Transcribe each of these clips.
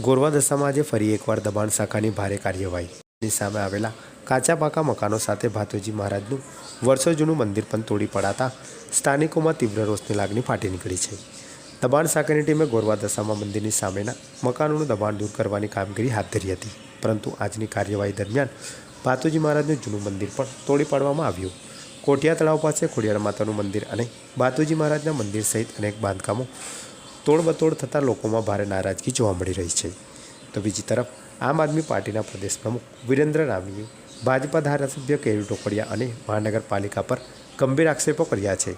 ગોરવા દશામાં આજે ફરી એકવાર દબાણ શાખાની ભારે કાર્યવાહીની સામે આવેલા કાચા પાકા મકાનો સાથે ભાતુજી મહારાજનું વર્ષો જૂનું મંદિર પણ તોડી પડાતા સ્થાનિકોમાં તીવ્ર રોષની લાગણી ફાટી નીકળી છે. દબાણ શાખાની ટીમે ગોરવા દશામાં મંદિરની સામેના મકાનોનું દબાણ દૂર કરવાની કામગીરી હાથ ધરી હતી. પરંતુ આજની કાર્યવાહી દરમિયાન ભાતુજી મહારાજનું જૂનું મંદિર પણ તોડી પાડવામાં આવ્યું. કોઠિયા તળાવ પાસે ખોડિયાર માતાનું મંદિર અને બાતુજી મહારાજના મંદિર સહિત અનેક બાંધકામો તોડબતોડ થતાં લોકોમાં ભારે નારાજગી જોવા મળી રહી છે. તો બીજી તરફ, આમ આદમી પાર્ટીના પ્રદેશ પ્રમુખ વિરેન્દ્ર રામીએ ભાજપા ધારાસભ્ય કેયુ ટોકડિયા અને મહાનગરપાલિકા પર ગંભીર આક્ષેપો કર્યા છે.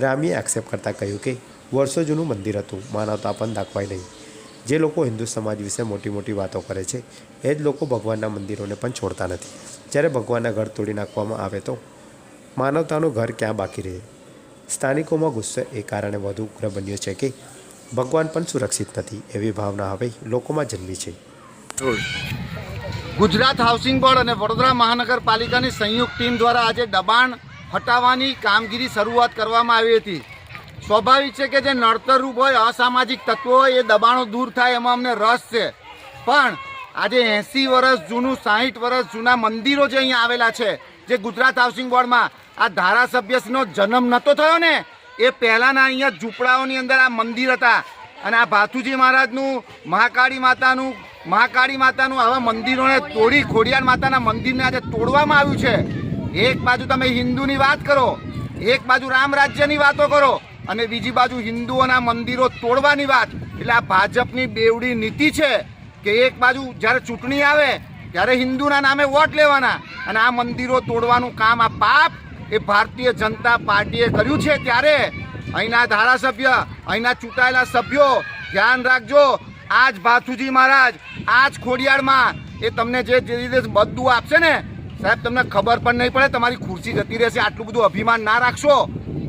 રામીએ આક્ષેપ કરતાં કહ્યું કે, વર્ષો જૂનું મંદિર હતું, માનવતા પણ દાખવાય નહીં. જે લોકો હિન્દુ સમાજ વિશે મોટી મોટી વાતો કરે છે, એ જ લોકો ભગવાનના મંદિરોને પણ છોડતા નથી. જ્યારે ભગવાનના ઘર તોડી નાખવામાં આવે તો માનવતાનું ઘર ક્યાં બાકી રહે? સ્થાનિકોમાં ગુસ્સો એ કારણે વધુ ઉગ્ર બન્યો છે કે ભગવાન પણ સુરક્ષિત નથી, એવી ભાવના હવે લોકોમાં જન્મી છે. ગુજરાત હાઉસિંગ બોર્ડ અને વડોદરા મહાનગરપાલિકાની સંયુક્ત ટીમ દ્વારા આજે દબાણ હટાવવાની કામગીરી શરૂઆત કરવામાં આવી હતી. સ્વાભાવિક છે કે જે નડતરરૂપ હોય, અસામાજિક તત્વો હોય, એ દબાણો દૂર થાય એમાં અમને રસ છે. પણ આજે એંસી વર્ષ જૂનું, સાહીઠ વર્ષ જૂના મંદિરો જે અહીંયા આવેલા છે, જે ગુજરાત હાઉસિંગ બોર્ડમાં આ ધારાસભ્યનો જન્મ નહોતો થયો ને એ પહેલાંના અહીંયા ઝૂંપડાઓની અંદર આ મંદિર હતા. અને આ ભાથુજી મહારાજનું, મહાકાળી માતાનું મહાકાળી માતાનું આવા મંદિરોને તોડી ખોડિયાર માતાના મંદિરને આજે તોડવામાં આવ્યું છે. એક બાજુ તમે હિન્દુની વાત કરો, એક બાજુ રામ રાજ્યની વાતો કરો, અને બીજી બાજુ હિન્દુઓના મંદિરો તોડવાની વાત. એટલે આ ભાજપની બેવડી નીતિ છે કે એક બાજુ જ્યારે ચૂંટણી આવે, ત્યારે હિન્દુના નામે વોટ લેવાના, અને આ મંદિરો તોડવાનું કામ આ પાપ એ ભારતીય જનતા પાર્ટીએ કર્યું છે ત્યારે અહીંના ધારાસભ્ય, અહીંના ચૂંટાયેલા સભ્યો, ધ્યાન રાખજો. આજ ભાથુજી મહારાજ, આજ ખોડિયારમાં એ તમને જે રીતે બધું આપશે ને, સાહેબ, તમને ખબર પણ નહીં પડે, તમારી ખુરશી જતી રહેશે, આટલું બધું અભિમાન ના રાખશો.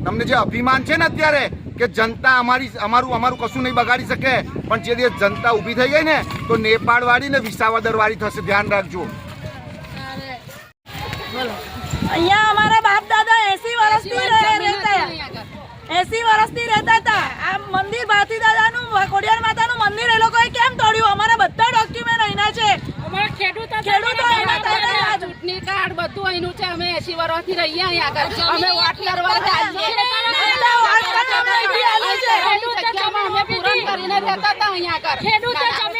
તમને જે અભિમાન છે ને અત્યારે કે જનતા અમારી, અમારું અમારું કશું નહીં બગાડી શકે, પણ જે દિવસ જનતા ઊભી થઈ ગઈ ને, તો નેપાળવાળી ને વિસાવદરવાળી થશે. ધ્યાન રાખજો. અહીંયા અમારા બાપ દાદા એસી વર્ષથી રહે- રહેતા. એસી વર્ષથી રહેતા હતા. આ મંદિર ભારતી દાદાનું ખોડિયાર માતાનું મંદિર એ લોકોએ કેમ તોડ્યું? અમારા બધા ડોક્યુમેન્ટ અહીંના છે. અમારા ખેડૂતો ખેડૂતો એના દાદા આ ચૂંટણી કાર્ડ બધું અહીંનું છે. અમે એસી વર્ષથી રહીએ અહીંયા આગળ. અમે વોટ કરવા અમે પૂરણ કરીને રહેતા હતા અહીંયા આગળ.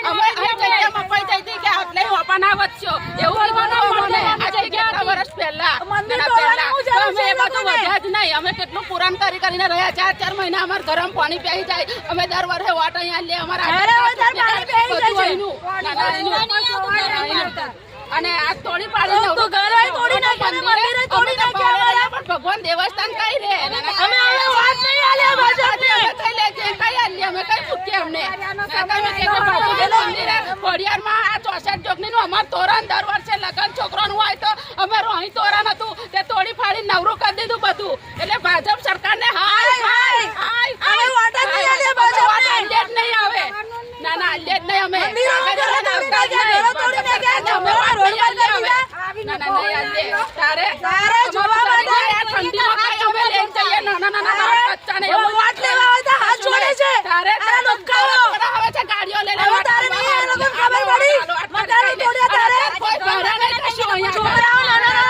અમે જગ્યા મપાઈ જઈ હતી કે આટલે હોપાના વધશો એવું કીધું અમને આજે કેટલા વર્ષ પહેલા મંદિર એના તોડવાનું પહેલા. જરૂર તો અમે છે એ બધું લોકોને. વધ્યા જ નહીં અમે કેટલું પુરાણ કરી કરીને રહ્યા ચાર ચાર મહિના અમારે ગરમ પાણી પી જાય. અમે દર વર્ષે વોટ અહીંયા લે અમારા છે. અને આ તોડી પાડી ને મંદિરે ભગવાન દેવસ્થાન કઈ રે? અમે હવે વાત નહીં કઈ આલીએ અમે કઈ પૂછીએ અમને? તમે કહેજો ભગવાનનું મંદિર આ ખોડિયારમાં આ ચોસઠ જોગણીનું અમાર તોરણ દર વાંચતા નહીં હવે લેવા આવે તો હાથ જોડે છે. તારે તારે લોકાઓ આવે છે ગાડીઓ લઈને હવે તારે નહીં એ લોકો ખબર પડી. મતારે તોડ્યા તારે. કોઈ ભાડા નહીં કશું અહીંયા છોકરાઓ નાના.